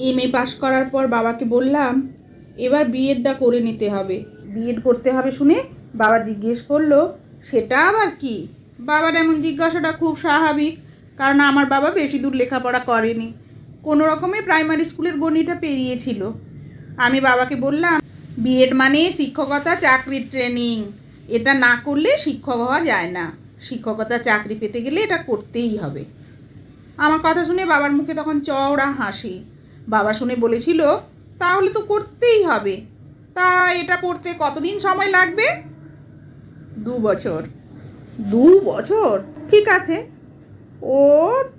M A পাশ করার পর বাবাকে বললাম এবার বিএডটা করে নিতে হবে। বিএড করতে হবে শুনে বাবা জিজ্ঞেস করল সেটা আবার কি? বাবার এমন জিজ্ঞাসাটা খুব স্বাভাবিক কারণ আমার বাবা বেশি দূর লেখাপড়া করেনি। কোনো রকমে প্রাইমারি স্কুলের গণিটা পেরিয়েছিল। আমি বাবাকে বললাম বিএড মানে শিক্ষকতা চাকরির ট্রেনিং। এটা না করলে শিক্ষক হওয়া যায় না। শিক্ষকতা চাকরি পেতে গেলে এটা করতেই হবে। আমার কথা শুনে বাবার মুখে তখন চওড়া হাসি। বাবা শুনে বলেছিল, তাহলে তো করতেই হবে। তা এটা পড়তে কতদিন সময় লাগবে? দু বছর। দু বছর? ঠিক আছে। ও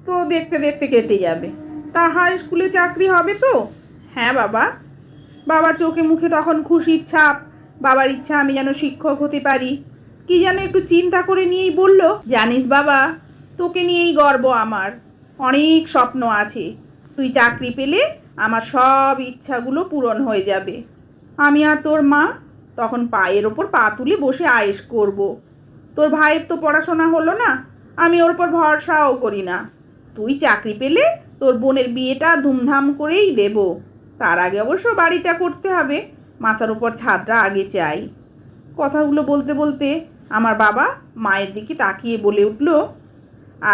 তো দেখতে দেখতে কেটে যাবে। তা হাই স্কুলে চাকরি হবে তো? হ্যাঁ বাবা। বাবা চোখে মুখে তখন খুশির ছাপ। বাবার ইচ্ছা আমি যেন শিক্ষক হতে পারি। কি যেন একটু চিন্তা করে নিয়েই বলল, জানিস বাবা, তোকে নিয়েই গর্ব আমার। অনেক স্বপ্ন আছে। তুই চাকরি পেলে আমার সব ইচ্ছাগুলো পূরণ হয়ে যাবে। আমি আর তোর মা তখন পায়ের ওপর পা তুলে বসে আয়েস করব। তোর ভাইয়ের তো পড়াশোনা হলো না, আমি ওর ওপর ভরসাও করি না। তুই চাকরি পেলে তোর বোনের বিয়েটা ধুমধাম করেই দেব। তার আগে অবশ্য বাড়িটা করতে হবে, মাথার উপর ছাদটা আগে চাই। কথাগুলো বলতে বলতে আমার বাবা মায়ের দিকে তাকিয়ে বলে উঠল,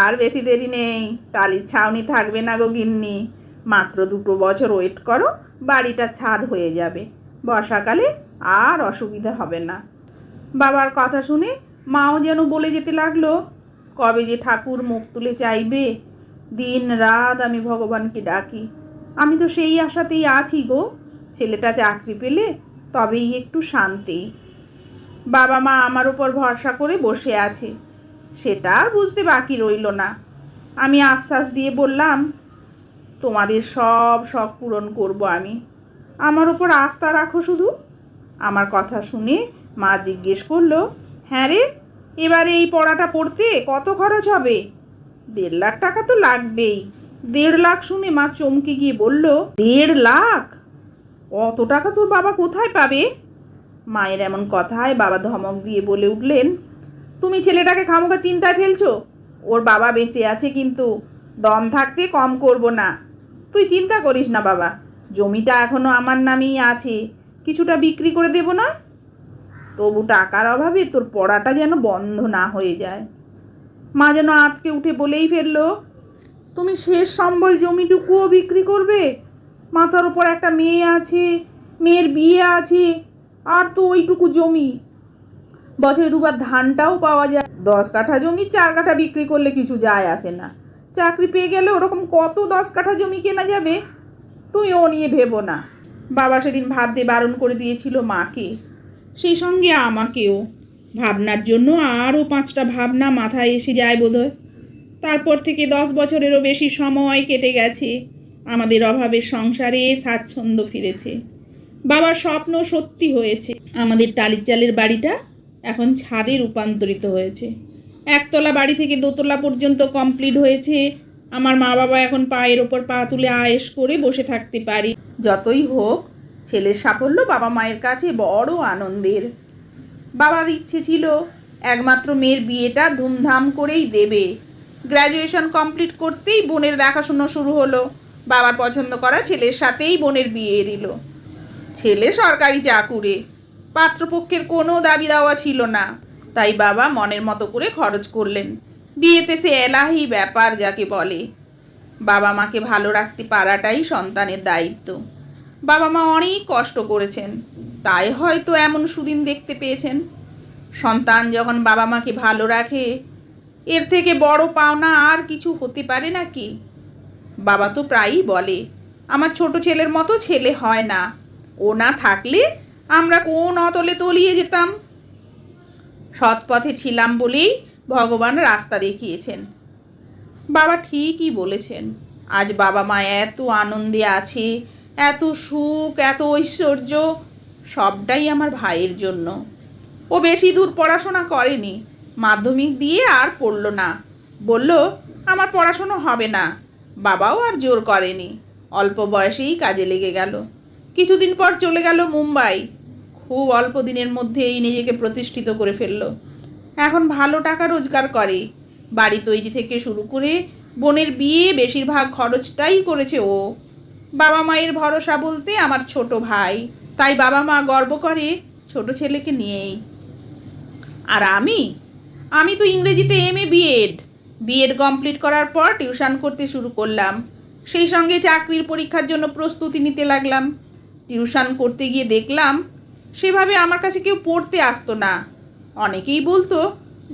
আর বেশি দেরি নেই, টালির ছাউনি থাকবে না গো গিন্নি। মাত্র দুটো বছর ওয়েট করো, বাড়িটা ছাদ হয়ে যাবে। বর্ষাকালে আর অসুবিধা হবে না। বাবার কথা শুনে মাও যেন বলে যেতে লাগল, কবে যে ঠাকুর মুখ তুলে চাইবে? দিন রাত আমি ভগবানকে ডাকি। আমি তো সেই আশাতেই আছি গো। ছেলেটা চাকরি পেলে তবেই একটু শান্তি। বাবা মা আমার উপর ভরসা করে বসে আছে। সেটা আর বুঝতে বাকি রইল না। আমি আশ্বাস দিয়ে বললাম তোমাদের সব শখ পূরণ করব আমি। আমার ওপর আস্থা রাখো শুধু। আমার কথা শুনে মা জিজ্ঞেস করল হ্যাঁ রে, এবারে এই পড়াটা পড়তে কত খরচ হবে? দেড় লাখ টাকা তো লাগবেই। দেড় লাখ? শুনে মা চমকে গিয়ে বলল, দেড় লাখ? অত টাকা তোর বাবা কোথায় পাবে? মায়ের এমন কথায় বাবা ধমক দিয়ে বলে উঠলেন, তুমি ছেলেটাকে খামোকা চিন্তায় ফেলছো? ওর বাবা বেঁচে আছে কিন্তু, দম থাকতে কম করব না। তুই চিন্তা করিস না, বাবা। জমিটা এখনও আমার নামেই আছে। কিছুটা বিক্রি করে দেব না? তবু টাকার অভাবে তোর পড়াটা যেন বন্ধ না হয়ে যায়। মা যেন আতকে উঠে বলেই ফেলল, তুমি শেষ সম্বল জমিটুকুও বিক্রি করবে? মাথার ওপর একটা মেয়ে আছে, মেয়ের বিয়ে আছে, আর তো ওইটুকু জমি। বছরে দুবার ধানটাও পাওয়া যায়। দশ কাঠা জমি, চার কাঠা বিক্রি করলে কিছু যায় আসে না। চাকরি পেয়ে গেলে ওরকম কত দশ কাঠা জমি কেনা যাবে? তুমি ও নিয়ে ভেবো না। বাবা সেদিন ভাবতে বারণ করে দিয়েছিল মাকে। সেই সঙ্গে আমাকেও। ভাবনার জন্য আরও পাঁচটা ভাবনা মাথায় এসে যায় বোধহয়। তারপর থেকে দশ বছরেরও বেশি সময় কেটে গেছে। আমাদের অভাবের সংসারে স্বাচ্ছন্দ্য ফিরেছে। বাবার স্বপ্ন সত্যি হয়েছে। আমাদের টালির চালের বাড়িটা এখন ছাদে রূপান্তরিত হয়েছে। একতলা বাড়ি থেকে দোতলা পর্যন্ত কমপ্লিট হয়েছে। আমার মা বাবা এখন পায়ের ওপর পা তুলে আয়েস করে বসে থাকতে পারি। যতই হোক, ছেলের সাফল্য বাবা মায়ের কাছে বড় আনন্দের। বাবার ইচ্ছে ছিল, একমাত্র মেয়ের বিয়েটা ধুমধাম করেই দেবে। গ্র্যাজুয়েশন কমপ্লিট করতেই বোনের দেখাশুনো শুরু হলো। বাবার পছন্দ করা ছেলের সাথেই বোনের বিয়ে দিল। ছেলে সরকারি চাকুরে। পাত্রপক্ষের কোনো দাবি দাওয়া ছিল না। তাই বাবা মনের মতো করে খরচ করলেন। বিয়েতে সে এলাহি ব্যাপার যাকে বলে। বাবা মাকে ভালো রাখতে পারাটাই সন্তানের দায়িত্ব। বাবা মা অনেক কষ্ট করেছেন, তাই হয়তো এমন সুদিন দেখতে পেয়েছেন। সন্তান যখন বাবা মাকে ভালো রাখে, এর থেকে বড় পাওনা আর কিছু হতে পারে নাকি? বাবা তো প্রায়ই বলে, আমার ছোট ছেলের মতো ছেলে হয় না। ও না থাকলে আমরা কোন অতলে তলিয়ে যেতাম? সৎ পথে ছিলাম বলেই ভগবান রাস্তা দেখিয়েছেন। বাবা ঠিকই বলেছেন, আজ বাবা মা এত আনন্দে আছে, এত সুখ, এত ঐশ্বর্য, সবটাই আমার ভাইয়ের জন্য। ও বেশি দূর পড়াশোনা করেনি, মাধ্যমিক দিয়ে আর পড়ল না। বলল, আমার পড়াশোনা হবে না। বাবাও আর জোর করেনি, অল্প বয়সেই কাজে লেগে গেল। কিছুদিন পর চলে গেল মুম্বাই। খুব অল্প দিনের মধ্যেই নিজেকে প্রতিষ্ঠিত করে ফেলল। এখন ভালো টাকা রোজগার করে। বাড়ি তৈরি থেকে শুরু করে বোনের বিয়ে বেশিরভাগ খরচটাই করেছে ও। বাবা মায়ের ভরসা বলতে আমার ছোট ভাই। তাই বাবা মা গর্ব করে ছোট ছেলেকে নিয়েই। আর আমি? আমি তো ইংরেজিতে M A B Ed. B Ed complete করার পর টিউশন করতে শুরু করলাম। সেই সঙ্গে চাকরির পরীক্ষার জন্য প্রস্তুতি নিতে লাগলাম। টিউশন করতে গিয়ে দেখলাম সেভাবে আমার কাছে কেউ পড়তে আসতো না। অনেকেই বলতো,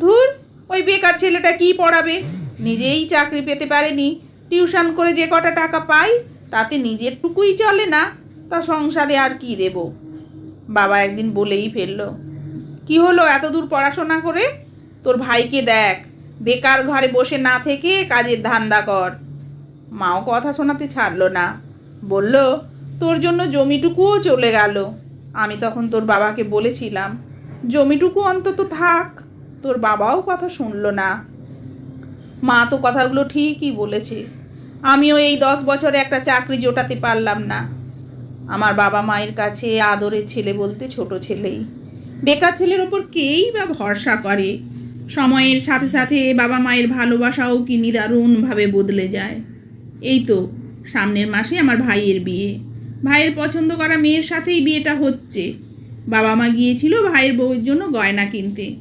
ধুর, ওই বেকার ছেলেটা কি পড়াবে? নিজেই চাকরি পেতে পারেনি। টিউশন করে যে কটা টাকা পাই, তাতে নিজের টুকুই চলে না, তা সংসারে আর কি দেব? বাবা একদিন বলেই ফেলল, কি হলো এত দূর পড়াশোনা করে? তোর ভাইকে দেখ, বেকার ঘরে বসে না থেকে কাজের ধান্দা কর। মাও কথা শোনাতে ছাড়লো না। বলল, তোর জন্য জমিটুকুও চলে গেল। আমি তখন তোর বাবাকে বলেছিলাম, জমিটুকু অন্তত থাক, তোর বাবাও কথা শুনলো না। মা তো কথাগুলো ঠিকই বলেছে, আমিও এই দশ বছরে একটা চাকরি জোটাতে পারলাম না। আমার বাবা মায়ের কাছে আদরের ছেলে বলতে ছোট ছেলেই। বেকার ছেলের ওপর কেই বা ভরসা করে? সময়ের সাথে সাথে বাবা মায়ের ভালোবাসাও কি নিদারুণভাবে বদলে যায়? এই তো, সামনের মাসে আমার ভাইয়ের বিয়ে। ভাইয়ের পছন্দ করা মেয়ের সাথেই বিয়েটা হচ্ছে। বাবা মা গিয়েছিল ভাইয়ের বউয়ের জন্য গয়না কিনতে।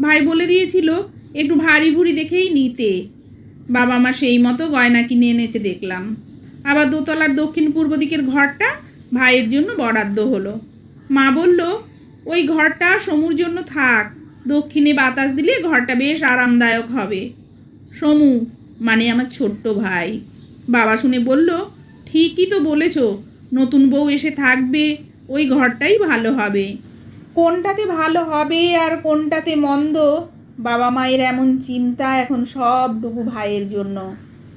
ভাই বলে দিয়েছিল, একটু ভারী ভুরি দেখেই নিতে। বাবা মা সেই মতো গয়না কিনে এনেছে দেখলাম। আবার দোতলার দক্ষিণ পূর্ব দিকের ঘরটা ভাইয়ের জন্য বরাদ্দ হলো। মা বলল, ওই ঘরটা সমুর জন্য থাক, দক্ষিণে বাতাস দিলে ঘরটা বেশ আরামদায়ক হবে। সমু মানে আমার ছোট্ট ভাই। বাবা শুনে বলল, ঠিকই তো বলেছ নতুন বউ এসে থাকবে, ওই ঘরটাই ভালো হবে। কোনটাতে ভালো হবে আর কোনটাতে মন্দ, বাবা মায়ের এমন চিন্তা এখন সবটুকু ভাইয়ের জন্য।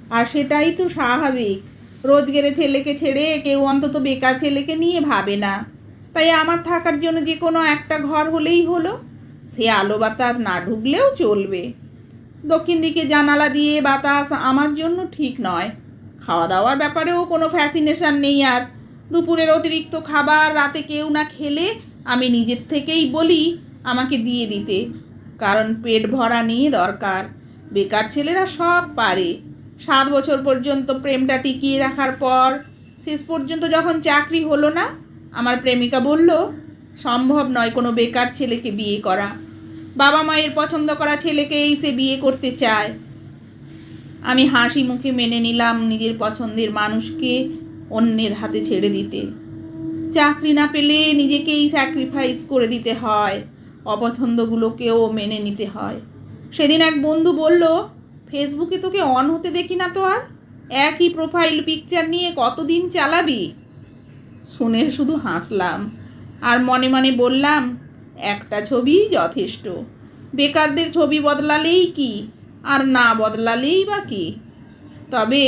আর সেটাই তো স্বাভাবিক। রোজগেরে ছেলেকে ছেড়ে কেউ অন্তত বেকার ছেলেকে নিয়ে ভাবে না। তাই আমার থাকার জন্য যে কোনো একটা ঘর হলেই হলো, সে আলো বাতাস না ঢুকলেও চলবে। দক্ষিণ দিকে জানালা দিয়ে বাতাস আমার জন্য ঠিক নয়। খাওয়া দাওয়ার ব্যাপারেও কোনো ফ্যাসিনেশন নেই আর। দুপুরের অতিরিক্ত খাবার রাতে কেউ না খেলে আমি নিজের থেকেই বলি, আমাকে দিয়ে দিতে। কারণ পেট ভরা নিয়ে দরকার। বেকার ছেলেরা সব পারে। সাত বছর পর্যন্ত প্রেমটা টিকিয়ে রাখার পর, শেষ পর্যন্ত যখন চাকরি হলো না, আমার প্রেমিকা বলল, সম্ভব নয় কোনো বেকার ছেলেকে বিয়ে করা। বাবা মায়ের পছন্দ করা ছেলেকেই সে বিয়ে করতে চায়। আমি হাসি মুখে মেনে নিলাম নিজের পছন্দের মানুষকে অন্যের হাতে ছেড়ে দিতে। চাকরি না পেলে নিজেকেই স্যাক্রিফাইস করে দিতে হয়, অপছন্দগুলোকেও মেনে নিতে হয়। সেদিন এক বন্ধু বলল, ফেসবুকে তোকে অন হতে দেখি না তো আর? একই প্রোফাইল পিকচার নিয়ে কতদিন চালাবি? শুনে শুধু হাসলাম আর মনে মনে বললাম, একটা ছবি যথেষ্ট। বেকারদের ছবি বদলালেই কি, আর না বদলালেই বা কি? তবে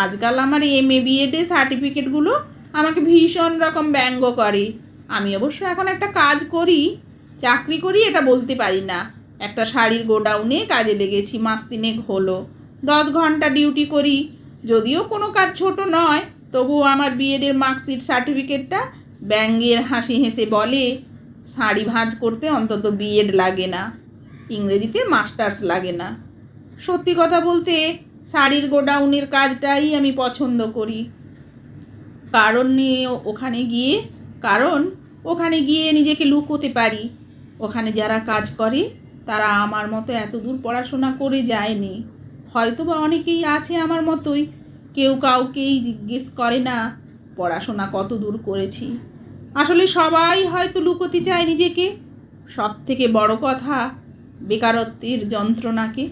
আজকাল আমার এম এ বিএডে সার্টিফিকেটগুলো আমাকে ভীষণ রকম ব্যঙ্গ করে। আমি অবশ্য এখন একটা কাজ করি, চাকরি করি, এটা বলতে পারি না। একটা শাড়ির গোডাউনে কাজে লেগেছি, মাস তিনেক হলো। দশ ঘণ্টা ডিউটি করি, যদিও কোনো কাজ ছোট নয়, তবুও আমার বিএডের মার্কশিট সার্টিফিকেটটা ব্যঙ্গের হাসি হেসে বলে, শাড়ি ভাঁজ করতে অন্তত বিএড লাগে না। ইংরেজিতে মাস্টার্স লাগে না। সত্যি কথা বলতে শাড়ির গোডাউনের কাজটাই আমি পছন্দ করি। কারণ নিয়ে ওখানে গিয়ে, কারণ ওখানে গিয়ে নিজেকে লুকোতে পারি। ওখানে যারা কাজ করে, তারা আমার মতো এত দূর পড়াশোনা করে যায়নি। হয়তো বা অনেকেই আছে আমার মতোই, কেউ কাউকেই জিজ্ঞেস করে না, পড়াশোনা কত দূর করেছি। আসলে সবাই হয়তো লুকোতে চায় নিজেকে। সব থেকে বড় কথা, বেকারত্বের যন্ত্রণাকে।